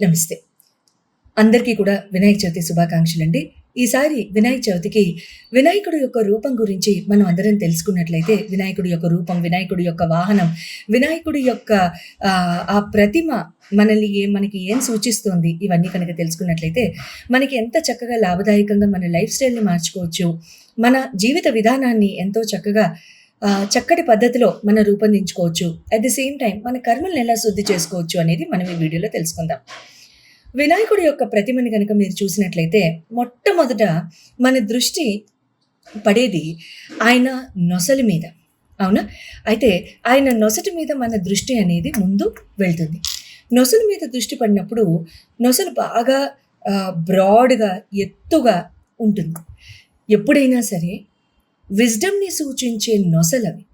నమస్తే. అందరికీ కూడా వినాయక చవితి శుభాకాంక్షలు అండి ఈసారి వినాయక చవితికి వినాయకుడి యొక్క రూపం గురించి మనం అందరం తెలుసుకున్నట్లయితే వినాయకుడి యొక్క రూపం వినాయకుడి యొక్క వాహనం వినాయకుడి యొక్క ఆ, ప్రతిమ మనల్ని ఏ మనకి ఏం సూచిస్తోంది ఇవన్నీ కనుక తెలుసుకున్నట్లయితే మనకి ఎంత చక్కగా లాభదాయకంగా మన లైఫ్ స్టైల్ని మార్చుకోవచ్చు మన జీవిత విధానాన్ని ఎంతో చక్కగా చక్కటి పద్ధతిలో మనం రూపొందించుకోవచ్చు. అట్ ది సేమ్ టైం మన కర్మల్ని ఎలా శుద్ధి చేసుకోవచ్చు అనేది మనం ఈ వీడియోలో తెలుసుకుందాం. వినాయకుడి యొక్క ప్రతిమని కనుక మీరు చూసినట్లయితే మొట్టమొదట మన దృష్టి పడేది ఆయన నొసలి మీద. అవునా? అయితే ఆయన నొసటి మీద మన దృష్టి అనేది ముందు వెళ్తుంది. నొసలు మీద దృష్టి పడినప్పుడు నొసలు బాగా బ్రాడ్గా ఎత్తుగా ఉంటుంది. ఎప్పుడైనా సరే విజ్డమ్ని సూచించే నొసలవి.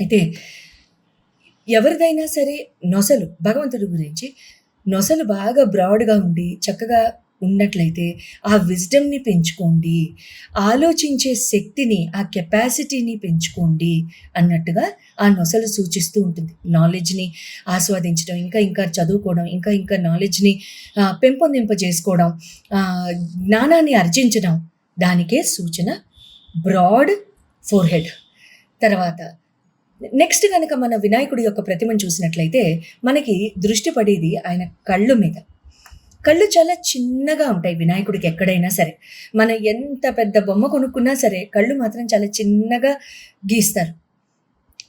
అయితే ఎవరిదైనా సరే నొసలు భగవంతుడి గురించి నొసలు బాగా బ్రాడ్గా ఉండి చక్కగా ఉన్నట్లయితే ఆ విజ్డమ్ని పెంచుకోండి ఆలోచించే శక్తిని ఆ కెపాసిటీని పెంచుకోండి అన్నట్టుగా ఆ నొసలు సూచిస్తూ ఉంటుంది. నాలెడ్జ్ని ఆస్వాదించడం ఇంకా ఇంకా చదువుకోవడం ఇంకా ఇంకా నాలెడ్జ్ని పెంపొందింప పెంపొందింపజేసుకోవడం జ్ఞానాన్ని అర్జించడం దానికే సూచన బ్రాడ్ ఫోర్ హెడ్ తర్వాత నెక్స్ట్ కనుక మన వినాయకుడి యొక్క ప్రతిమను చూసినట్లయితే మనకి దృష్టి పడేది ఆయన కళ్ళు మీద. కళ్ళు చాలా చిన్నగా ఉంటాయి వినాయకుడికి ఎక్కడైనా సరే. మనం ఎంత పెద్ద బొమ్మ కొనుక్కున్నా సరే కళ్ళు మాత్రం చాలా చిన్నగా గీస్తారు.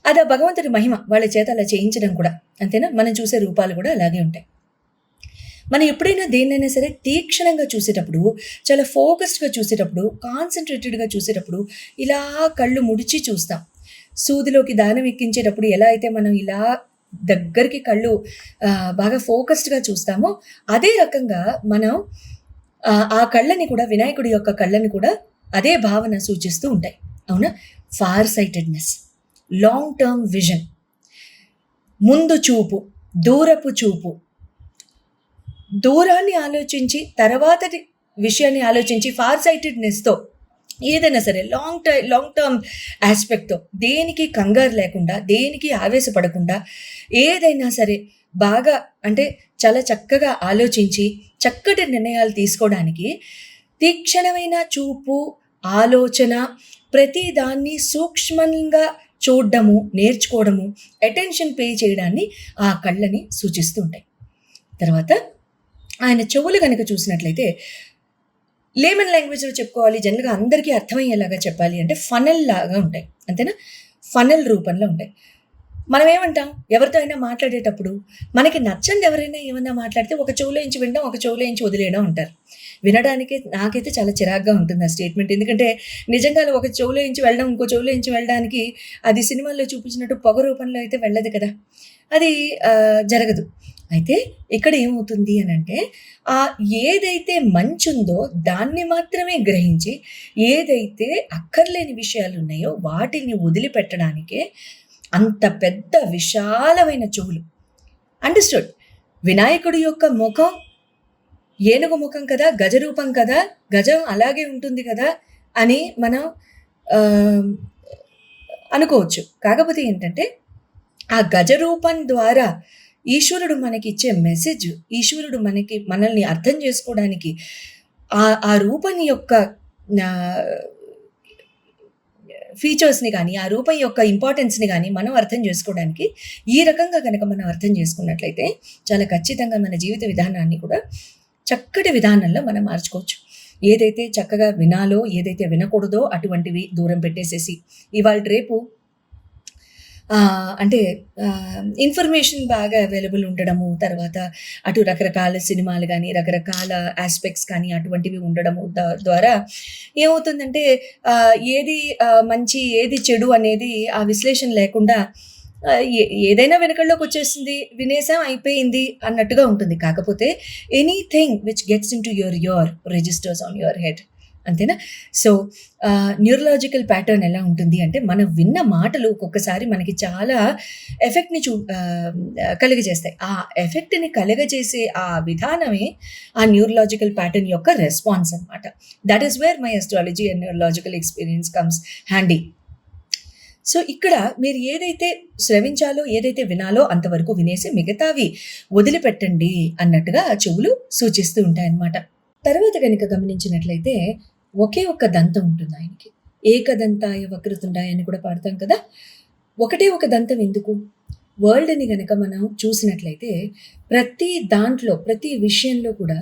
అది ఆ భగవంతుడి మహిమ వాళ్ళ చేత అలా చేయించడం కూడా. అంతేనా? మనం చూసే రూపాలు కూడా అలాగే ఉంటాయి. మనం ఎప్పుడైనా దేన్నైనా సరే తీక్షణంగా చూసేటప్పుడు చాలా ఫోకస్డ్గా చూసేటప్పుడు కాన్సన్ట్రేటెడ్గా చూసేటప్పుడు ఇలా కళ్ళు ముడిచి చూస్తాం. సూదిలోకి దానం ఎక్కించేటప్పుడు ఎలా అయితే మనం ఇలా దగ్గరికి కళ్ళు బాగా ఫోకస్డ్గా చూస్తామో అదే రకంగా మనం ఆ, ఆ కళ్ళని కూడా వినాయకుడి యొక్క కళ్ళని కూడా అదే భావన సూచిస్తూ ఉంటాయి. అవునా? Far sightedness long term vision. ముందు చూపు దూరపు చూపు. దూరాన్ని ఆలోచించి తర్వాత విషయాన్ని ఆలోచించి ఫార్ సైటెడ్నెస్తో ఏదైనా సరే లాంగ్ టై లాంగ్ టర్మ్ ఆస్పెక్ట్తో దేనికి కంగారు లేకుండా దేనికి ఆవేశపడకుండా ఏదైనా సరే బాగా అంటే చాలా చక్కగా ఆలోచించి చక్కటి నిర్ణయాలు తీసుకోవడానికి తీక్షణమైన చూపు ఆలోచన ప్రతిదాన్ని సూక్ష్మంగా చూడడము నేర్చుకోవడము అటెన్షన్ పే చేయడాన్ని ఆ కళ్ళని సూచిస్తూ ఉంటాయి. తర్వాత ఆయన చెవులు కనుక చూసినట్లయితే లేమన్ లాంగ్వేజ్లో చెప్పుకోవాలి జనరల్గా అందరికీ అర్థమయ్యేలాగా చెప్పాలి అంటే ఫనల్ లాగా ఉంటాయి. అంతేనా? ఫనల్ రూపంలో ఉంటాయి. మనం ఏమంటాం? ఎవరితో అయినా మాట్లాడేటప్పుడు మనకి నచ్చంది ఎవరైనా ఏమన్నా మాట్లాడితే ఒక చెవులో ఇంచి వినడం ఒక చెవులో ఇంచి వదిలేయడం అంటారు. వినడానికి నాకైతే చాలా చిరాగ్గా ఉంటుంది ఆ స్టేట్మెంట్. ఎందుకంటే నిజంగా ఒక చెవులో ఇంచి వెళ్ళడం ఇంకో చెవులో ఇంచి వెళ్ళడానికి అది సినిమాల్లో చూపించినట్టు పొగ రూపంలో అయితే వెళ్ళదు కదా. అది జరగదు. అయితే ఇక్కడ ఏమవుతుంది అని అంటే ఆ ఏదైతే మంచుందో దాన్ని మాత్రమే గ్రహించి ఏదైతే అక్కర్లేని విషయాలు ఉన్నాయో వాటిని వదిలిపెట్టడానికే అంత పెద్ద విశాలమైన చెవులు. అండర్స్టూడ్. వినాయకుడి యొక్క ముఖం ఏనుగు ముఖం కదా గజరూపం కదా గజం అలాగే ఉంటుంది కదా అని మనం అనుకోవచ్చు. కాకపోతే ఏంటంటే ఆ గజరూపం ద్వారా ఈశ్వరుడు మనకి ఇచ్చే మెసేజ్ ఈశ్వరుడు మనకి మనల్ని అర్థం చేసుకోవడానికి ఆ ఆ రూపం యొక్క ఫీచర్స్ని కానీ ఆ రూపం యొక్క ఇంపార్టెన్స్ని కానీ మనం అర్థం చేసుకోవడానికి ఈ రకంగా కనుక మనం అర్థం చేసుకున్నట్లయితే చాలా ఖచ్చితంగా మన జీవిత విధానాన్ని కూడా చక్కటి విధానంలో మనం మార్చుకోవచ్చు. ఏదైతే చక్కగా వినాలో ఏదైతే వినకూడదో అటువంటివి దూరం పెట్టేసేసి ఇవాళ రేపు అంటే ఇన్ఫర్మేషన్ బాగా అవైలబుల్ ఉండడము తర్వాత అటు రకరకాల సినిమాలు కానీ రకరకాల ఆస్పెక్ట్స్ కానీ అటువంటివి ఉండడము ద్వారా ఏమవుతుందంటే ఏది మంచి ఏది చెడు అనేది ఆ విశ్లేషణ లేకుండా ఏ- ఏదైనా వెనకల్లోకి వచ్చేసింది వినేసాం అయిపోయింది అన్నట్టుగా ఉంటుంది. కాకపోతే anything which gets in to your your registers on your head అంతేనా? సో న్యూరలాజికల్ ప్యాటర్న్ ఎలా ఉంటుంది అంటే మనం విన్న మాటలు ఒక్కొక్కసారి మనకి చాలా ఎఫెక్ట్ని చూ కలిగజేస్తాయి కలుగజేస్తాయి. ఆ ఎఫెక్ట్ని కలుగజేసే ఆ విధానమే ఆ న్యూరలాజికల్ ప్యాటర్న్ యొక్క రెస్పాన్స్ అనమాట that is where my astrology and neurological experience comes handy so ఇక్కడ మీరు ఏదైతే శ్రవించాలో ఏదైతే వినాలో అంతవరకు వినేసి మిగతావి వదిలిపెట్టండి అన్నట్టుగా చెవులు సూచిస్తూ ఉంటాయన్నమాట. తర్వాత కనుక గమనించినట్లయితే ఒకే ఒక్క దంతం ఉంటుంది ఆయనకి. ఏకదంతాయ వక్రతుండాయ అని కూడా పాడతాం కదా? ఒకటే ఒక దంతం ఎందుకు? వరల్డ్ని గనక మనం చూసినట్లయితే ప్రతి దాంట్లో ప్రతి విషయంలో కూడా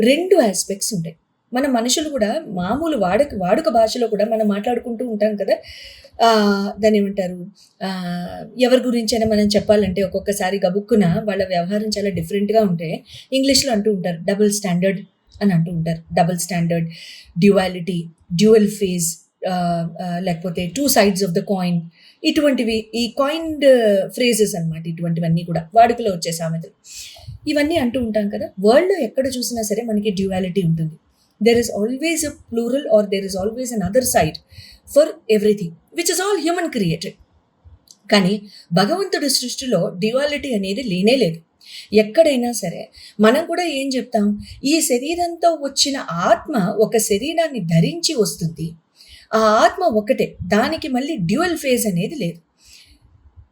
రెండు ఆస్పెక్ట్స్ ఉంటాయి. మన మనుషులు కూడా మామూలు వాడక వాడుక భాషలో కూడా మనం మాట్లాడుకుంటూ ఉంటాం కదా? దాని ఏమంటారు? ఎవరి గురించైనా మనం చెప్పాలంటే ఒక్కొక్కసారి గబుక్కున వాళ్ళ వ్యవహారం చాలా డిఫరెంట్గా ఉంటే ఇంగ్లీష్లో అంటూ ఉంటారు డబుల్ స్టాండర్డ్ అని అంటూ ఉంటారు. Double standard duality dual phase లేకపోతే two sides of the coin ఇటువంటివి ఈ కాయిన్డ్ ఫ్రేజెస్ అనమాట ఇటువంటివన్నీ కూడా వాడుకలో వచ్చే సామెతలు. ఇవన్నీ అంటూ ఉంటాం కదా వరల్డ్లో ఎక్కడ చూసినా సరే మనకి డ్యువాలిటీ ఉంటుంది. There is always a plural or there is always an other side for everything which is all human created కానీ భగవంతుడి సృష్టిలో డ్యువాలిటీ అనేది లేనే లేదు. ఎక్కడైనా సరే మనం కూడా ఏం చెప్తాం? ఈ శరీరంతో వచ్చిన ఆత్మ ఒక శరీరాన్ని ధరించి వస్తుంది. ఆ ఆత్మ ఒకటే దానికి మళ్ళీ డ్యూయల్ ఫేజ్ అనేది లేదు.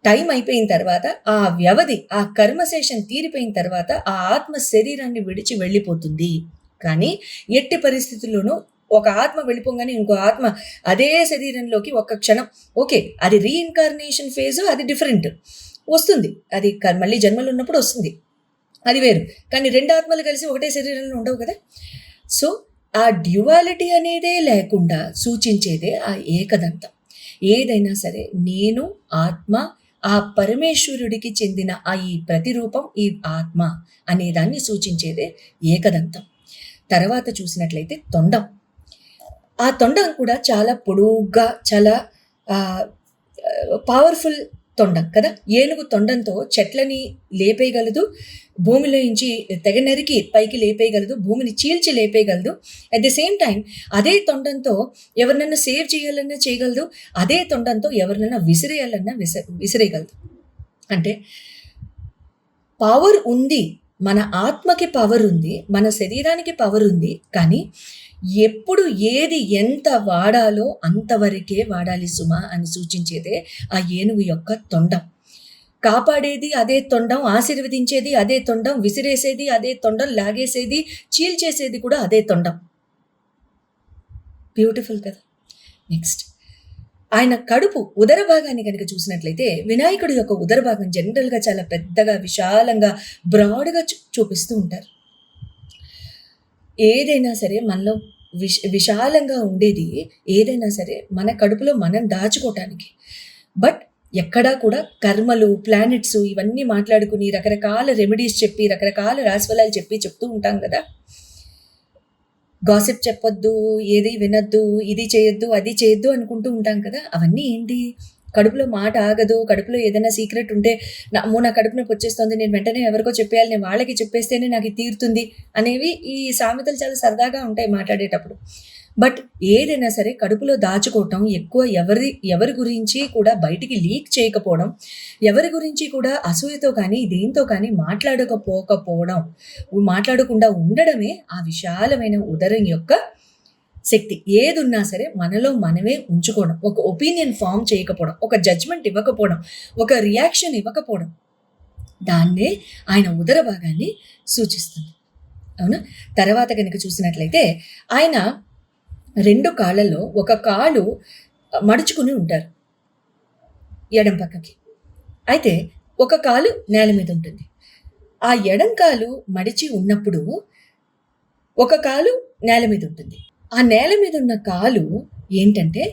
టైం అయిపోయిన తర్వాత ఆ వ్యవధి ఆ కర్మశేషం తీరిపోయిన తర్వాత ఆ ఆత్మ శరీరాన్ని విడిచి వెళ్ళిపోతుంది. కానీ ఎట్టి పరిస్థితుల్లోనూ ఒక ఆత్మ వెళ్ళిపోగానే ఇంకో ఆత్మ అదే శరీరంలోకి ఒక క్షణం ఓకే అది రీఇన్కార్నేషన్ ఫేజ్ అది డిఫరెంట్ వస్తుంది. అది మళ్ళీ జన్మలు ఉన్నప్పుడు వస్తుంది. అది వేరు. కానీ రెండు ఆత్మలు కలిసి ఒకటే శరీరంలో ఉండవు కదా? సో ఆ డ్యువాలిటీ అనేదే లేకుండా సూచించేదే ఆ ఏకదంతం. ఏదైనా సరే నేను ఆత్మ ఆ పరమేశ్వరుడికి చెందిన ఆ ఈ ప్రతిరూపం ఈ ఆత్మ అనేదాన్ని సూచించేదే ఏకదంతం. తర్వాత చూసినట్లయితే తొండం. ఆ తొండం కూడా చాలా పొడుగ్గా చాలా పవర్ఫుల్ తొండం కదా? ఏనుగు తొండంతో చెట్లని లేపేయగలదు భూమిలో నుంచి తెగ నరికి పైకి లేపేయగలదు భూమిని చీల్చి లేపేయగలదు. అట్ ది సేమ్ టైం అదే తొండంతో ఎవరినైనా సేవ్ చేయాలన్నా చేయగలదు అదే తొండంతో ఎవరినైనా విసిరేయాలన్నా విస విసిరేయగలదు. అంటే పవర్ ఉంది మన ఆత్మకి పవర్ ఉంది మన శరీరానికి పవర్ ఉంది కానీ ఎప్పుడు ఏది ఎంత వాడాలో అంతవరకే వాడాలి సుమా అని సూచించేదే ఆ ఏనుగు యొక్క తొండం. కాపాడేది అదే తొండం ఆశీర్వదించేది అదే తొండం విసిరేసేది అదే తొండం లాగేసేది చీల్చేసేది కూడా అదే తొండం. బ్యూటిఫుల్ కదా. నెక్స్ట్ ఆయన కడుపు ఉదర భాగాన్ని కనుక చూసినట్లయితే వినాయకుడి యొక్క ఉదర భాగం జనరల్గా చాలా పెద్దగా విశాలంగా బ్రాడ్గా చూ చూపిస్తూ ఉంటారు. ఏదైనా సరే మనలో విశ విశాలంగా ఉండేది ఏదైనా సరే మన కడుపులో మనం దాచుకోవటానికి బట్ ఎక్కడా కూడా కర్మలు ప్లానెట్స్ ఇవన్నీ మాట్లాడుకుని రకరకాల రెమెడీస్ చెప్పి రకరకాల రాశిఫలాలు చెప్పి చెప్తూ ఉంటాం కదా. గాసిప్ చెప్పొద్దు ఏది వినొద్దు ఇది చేయొద్దు అది చేయొద్దు అనుకుంటూ ఉంటాం కదా అవన్నీ ఏంటి? కడుపులో మాట ఆగదు కడుపులో ఏదైనా సీక్రెట్ ఉంటే నా నా కడుపు నొప్పి వచ్చేస్తుంది నేను వెంటనే ఎవరికో చెప్పేయాలి నేను వాళ్ళకి చెప్పేస్తేనే నాకు తీరుతుంది అనేవి ఈ సామెతలు చాలా సరదాగా ఉంటాయి మాట్లాడేటప్పుడు. బట్ ఏదైనా సరే కడుపులో దాచుకోవటం ఎక్కువ ఎవరి ఎవరి గురించి కూడా బయటికి లీక్ చేయకపోవడం ఎవరి గురించి కూడా అసూయతో కానీ దేంతో కానీ మాట్లాడకపోకపోవడం మాట్లాడకుండా ఉండడమే ఆ విశాలమైన ఉదరం యొక్క శక్తి ఏది ఉన్నా సరే మనలో మనమే ఉంచుకోవడం ఒక ఒపీనియన్ ఫామ్ చేయకపోవడం ఒక జడ్జ్మెంట్ ఇవ్వకపోవడం ఒక రియాక్షన్ ఇవ్వకపోవడం దాన్నే ఆయన ఉదర భాగాన్ని సూచిస్తుంది. అవునా? తర్వాత కనుక చూసినట్లయితే ఆయన రెండు కాళ్ళలో ఒక కాలు మడుచుకుని ఉంటారు ఎడం పక్కకి. అయితే ఒక కాలు నేల మీద ఉంటుంది. ఆ ఎడం కాలు మడిచి ఉన్నప్పుడు ఒక కాలు నేల మీద ఉంటుంది. ఆ నేల మీద ఉన్న కాలు ఏంటంటే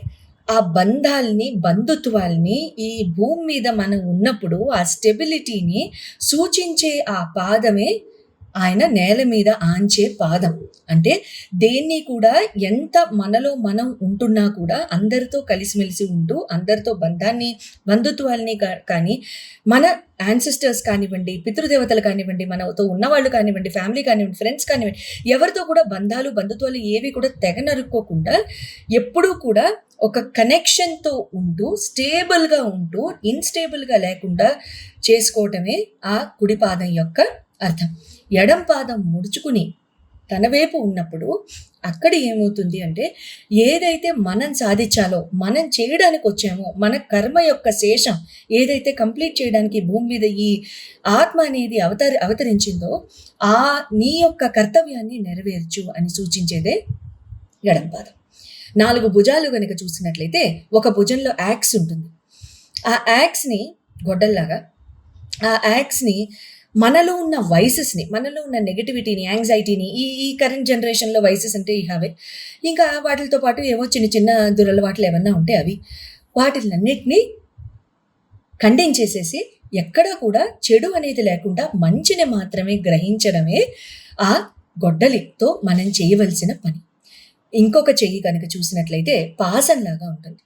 ఆ బంధాల్ని బంధుత్వాల్ని ఈ భూమి మీద మనం ఉన్నప్పుడు ఆ స్టెబిలిటీని సూచించే ఆ పాదమే ఆయన నేల మీద ఆంచే పాదం. అంటే దేన్ని కూడా ఎంత మనలో మనం ఉంటున్నా కూడా అందరితో కలిసిమెలిసి ఉంటూ అందరితో బంధాన్ని బంధుత్వాల్ని కా- కానీ మన యాన్సిస్టర్స్ కానివ్వండి పితృదేవతలు కానివ్వండి మనతో ఉన్నవాళ్ళు కానివ్వండి ఫ్యామిలీ కానివ్వండి ఫ్రెండ్స్ కానివ్వండి ఎవరితో కూడా బంధాలు బంధుత్వాలు ఏవి కూడా తెగ నరుక్కోకుండా ఎప్పుడూ కూడా ఒక కనెక్షన్తో ఉంటూ స్టేబుల్గా ఉంటూ ఇన్స్టేబుల్గా లేకుండా చేసుకోవటమే ఆ కుడి పాదం యొక్క అర్థం. ఎడం పాదం ముడుచుకుని తన వైపు ఉన్నప్పుడు అక్కడ ఏమవుతుంది అంటే ఏదైతే మనం సాధించాలో మనం చేయడానికి వచ్చామో మన కర్మ యొక్క శేషం ఏదైతే కంప్లీట్ చేయడానికి భూమి మీద ఈ ఆత్మ అనేది అవతరి అవతరించిందో ఆ నీ యొక్క కర్తవ్యాన్ని నెరవేర్చు అని సూచించేదే ఎడంపాదం నాలుగు భుజాలు కనుక చూసినట్లయితే ఒక భుజంలో యాక్స్ ఉంటుంది. ఆ యాక్స్ని గొడ్డల్లాగా ఆ యాక్స్ని మనలో ఉన్న వైసెస్ని మనలో ఉన్న నెగిటివిటీని యాంగ్జైటీని ఈ ఈ కరెంట్ జనరేషన్లో వైసెస్ అంటే ఈ ఇంకా వాటితో పాటు ఏవో చిన్న చిన్న దురలవాట్లు ఏమన్నా ఉంటే అవి వాటిలన్నిటినీ ఖండించేసేసి ఎక్కడా కూడా చెడు అనేది లేకుండా మంచిని మాత్రమే గ్రహించడమే ఆ గొడ్డలితో మనం చేయవలసిన పని. ఇంకొక చెయ్యి కనుక చూసినట్లయితే పాసంలాగా ఉంటుంది.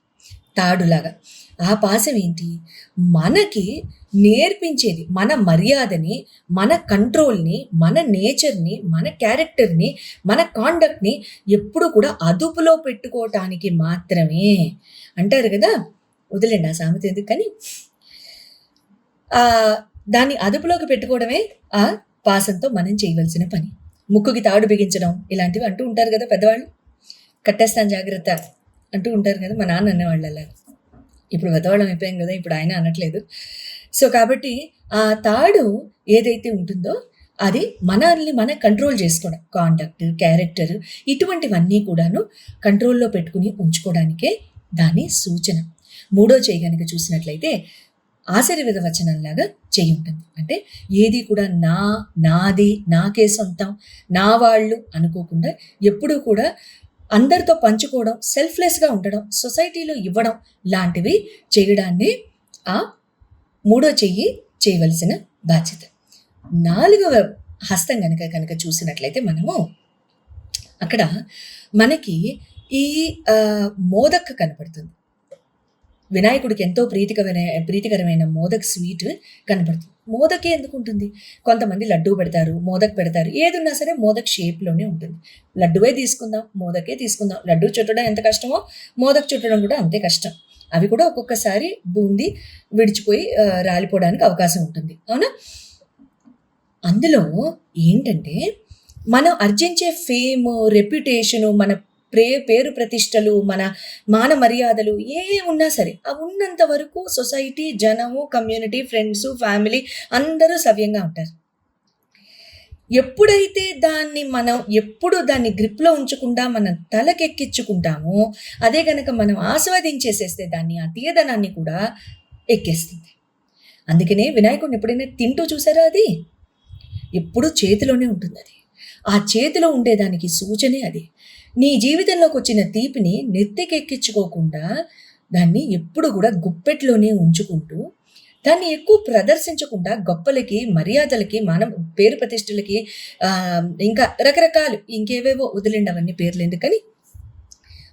తాడులాగా. ఆ పాసం ఏంటి మనకి నేర్పించేది మన మర్యాదని మన కంట్రోల్ని మన నేచర్ని మన క్యారెక్టర్ని మన కాండక్ట్ని ఎప్పుడు కూడా అదుపులో పెట్టుకోవటానికి మాత్రమే. అంటారు కదా? వదిలేండి ఆ సామెత ఎందుకు కానీ? దాన్ని అదుపులోకి పెట్టుకోవడమే ఆ పాసంతో మనం చేయవలసిన పని. ముక్కుకి తాడు బిగించడం ఇలాంటివి అంటూ ఉంటారు కదా పెద్దవాళ్ళు. కట్టేస్తాను జాగ్రత్త అంటూ ఉంటారు కదా మా నాన్న అనేవాళ్ళు అలా ఇప్పుడు పెద్దవాళ్ళం అయిపోయాం కదా ఇప్పుడు ఆయన అనట్లేదు. సో కాబట్టి ఆ తాడు ఏదైతే ఉంటుందో అది మనల్ని మనం కంట్రోల్ చేసుకోవడం. కాండక్ట్ క్యారెక్టర్ ఇటువంటివన్నీ కూడాను కంట్రోల్లో పెట్టుకుని ఉంచుకోవడానికే దాని సూచన. మూడో చేయి కనుక చూసినట్లయితే ఆశీర్వేద వచనంలాగా చేయి ఉంటుంది. అంటే ఏది కూడా నా నాది నాకే సొంతం నా వాళ్ళు అనుకోకుండా ఎప్పుడూ కూడా అందరితో పంచుకోవడం సెల్ఫ్లెస్గా ఉండడం సొసైటీలో ఇవ్వడం లాంటివి చేయడాన్ని ఆ మూడో చెయ్యి చేయవలసిన బాధ్యత. నాలుగవ హస్తం కనుక కనుక చూసినట్లయితే మనము అక్కడ మనకి ఈ మోదక్ కనపడుతుంది. వినాయకుడికి ఎంతో ప్రీతికరమైన ప్రీతికరమైన మోదక్ స్వీట్ కనపడుతుంది. మోదకే ఎందుకు ఉంటుంది? కొంతమంది లడ్డూ పెడతారు మోదక్ పెడతారు ఏదున్నా సరే మోదక్ షేప్లోనే ఉంటుంది. లడ్డువే తీసుకుందాం మోదకే తీసుకుందాం. లడ్డూ చుట్టడం ఎంత కష్టమో మోదక్ చుట్టడం కూడా అంతే కష్టం. అవి కూడా ఒక్కొక్కసారి బూంది విడిచిపోయి రాలిపోవడానికి అవకాశం ఉంటుంది. అవునా? అందులో ఏంటంటే మనం అర్జించే ఫేమ్ రెప్యుటేషను మన ప్రే పేరు ప్రతిష్టలు మన మాన మర్యాదలు ఏ ఉన్నా సరే అవి ఉన్నంత వరకు సొసైటీ జనము కమ్యూనిటీ ఫ్రెండ్స్ ఫ్యామిలీ అందరూ సవ్యంగా ఉంటారు. ఎప్పుడైతే దాన్ని మనం ఎప్పుడు దాన్ని గ్రిప్లో ఉంచకుండా మనం తలకెక్కించుకుంటామో అదే కనుక మనం ఆస్వాదించేసేస్తే దాన్ని ఆ తీయదనాన్ని కూడా ఎక్కేస్తుంది. అందుకనే వినాయకుడిని ఎప్పుడైనా తింటూ చూసారా అది? ఎప్పుడు చేతిలోనే ఉంటుంది అది. ఆ చేతిలో ఉండేదానికి సూచనే అది. నీ జీవితంలోకి వచ్చిన తీపిని నెత్తికెక్కించుకోకుండా దాన్ని ఎప్పుడు కూడా గుప్పెట్లోనే ఉంచుకుంటూ దాన్ని ఎక్కువ ప్రదర్శించకుండా గొప్పలకి మర్యాదలకి మన పేరు ప్రతిష్టలకి ఇంకా రకరకాలు ఇంకేవేవో వదిలేండి అవన్నీ పేర్లు ఎందుకని?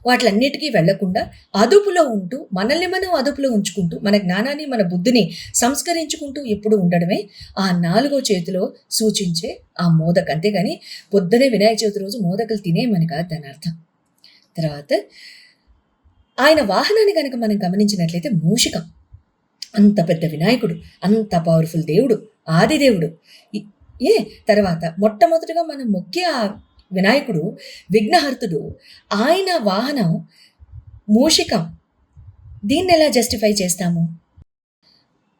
వాటిలన్నిటికీ వెళ్ళకుండా అదుపులో ఉంటూ మనల్ని మనం అదుపులో ఉంచుకుంటూ మన జ్ఞానాన్ని మన బుద్ధిని సంస్కరించుకుంటూ ఎప్పుడు ఉండడమే ఆ నాలుగో చేతిలో సూచించే ఆ మోదక్. అంతేగాని పొద్దునే వినాయక చవితి రోజు మోదకలు తినేయమని కాదు దాని అర్థం. తర్వాత ఆయన వాహనాన్ని కనుక మనం గమనించినట్లయితే మూషికం. అంత పెద్ద వినాయకుడు అంత పవర్ఫుల్ దేవుడు ఆది దేవుడు. ఏ తర్వాత మొట్టమొదటిగా మనం ముఖ్య వినాయకుడు విఘ్నహర్తుడు ఆయన వాహనం మూషికం. దీన్ని ఎలా జస్టిఫై చేస్తాము?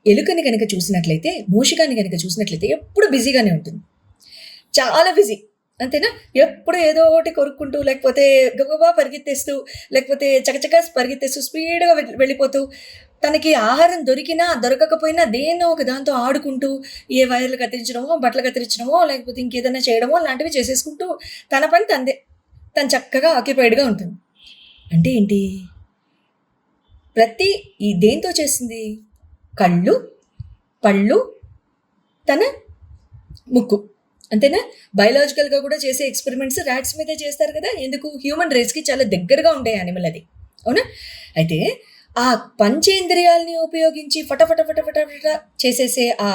ఎలుకని కనుక చూసినట్లయితే మూషికాన్ని కనుక చూసినట్లయితే ఎప్పుడు బిజీగానే ఉంటుంది. చాలా బిజీ. అంతేనా? ఎప్పుడు ఏదో ఒకటి కొరుక్కుంటూ లేకపోతే గబగబా పరిగెత్తేస్తూ లేకపోతే చకచక పరిగెత్తేస్తూ స్పీడ్గా వెళ్ళిపోతూ తనకి ఆహారం దొరికినా దొరకకపోయినా దేన్నో ఒక దాంతో ఆడుకుంటూ ఏ వైర్లు కత్తిరించడమో బట్టలు కత్తిరించడమో లేకపోతే ఇంకేదైనా చేయడమో లాంటివి చేసేసుకుంటూ తన పని తందే. తను చక్కగా ఆక్యుపైడ్గా ఉంటుంది. అంటే ఏంటి? ప్రతి ఈ దేంతో చేసింది? కళ్ళు పళ్ళు తన ముక్కు. అంతేనా? బయలాజికల్గా కూడా చేసే ఎక్స్పెరిమెంట్స్ ర్యాట్స్ మీదే చేస్తారు కదా? ఎందుకు? హ్యూమన్ రేస్కి చాలా దగ్గరగా ఉండే యానిమల్ అది. అవునా? అయితే ఆ పంచేంద్రియాల్ని ఉపయోగించి ఫటఫట ఫటఫట ఫట చేసేసే ఆ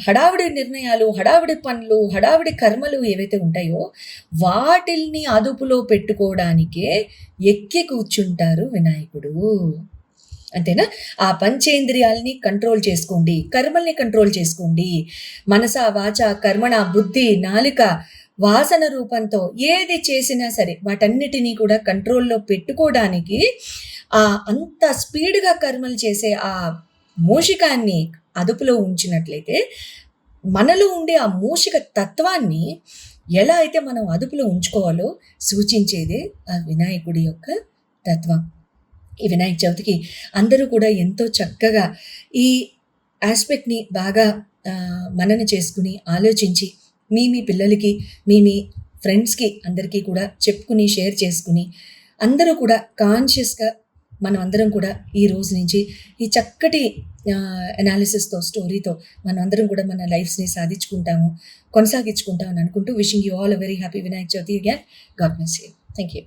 హడావిడి నిర్ణయాలు హడావిడి పనులు హడావిడి కర్మలు ఏవైతే ఉంటాయో వాటిల్ని అదుపులో పెట్టుకోవడానికే ఎక్కి కూర్చుంటారు వినాయకుడు. అంతేనా? ఆ పంచేంద్రియాల్ని కంట్రోల్ చేసుకోండి కర్మల్ని కంట్రోల్ చేసుకోండి. మనస వాచ కర్మణ బుద్ధి నాలిక వాసన రూపంతో ఏది చేసినా సరే వాటన్నిటినీ కూడా కంట్రోల్‌లో పెట్టుకోవడానికి ఆ అంత స్పీడ్‌గా కర్మలు చేసే ఆ మూషికాన్ని అదుపులో ఉంచినట్లయితే, మనలో ఉండే ఆ మూషిక తత్వాన్ని ఎలా అయితే మనం అదుపులో ఉంచుకోవాలో సూచించేదే ఆ వినాయకుడి యొక్క తత్వం. ఈ వినాయక చవితికి అందరూ కూడా ఎంతో చక్కగా ఈ ఆస్పెక్ట్ని బాగా మనన చేసుకుని ఆలోచించి మీ మీ పిల్లలకి, మీ మీ ఫ్రెండ్స్‌కి అందరికీ కూడా చెప్పుకుని, షేర్ చేసుకొని, అందరూ కూడా కాన్షియస్‌గా మనం అందరం కూడా ఈ రోజు నుంచి ఈ చక్కటి అనాలిసిస్‌తో, స్టోరీతో మనమందరం కూడా మన లైఫ్స్‌ని సాధించుకుంటాము, కొనసాగించుకుంటామని అనుకుంటూ wishing you all a very happy Vinayaka Chavithi again. God bless you. Thank you.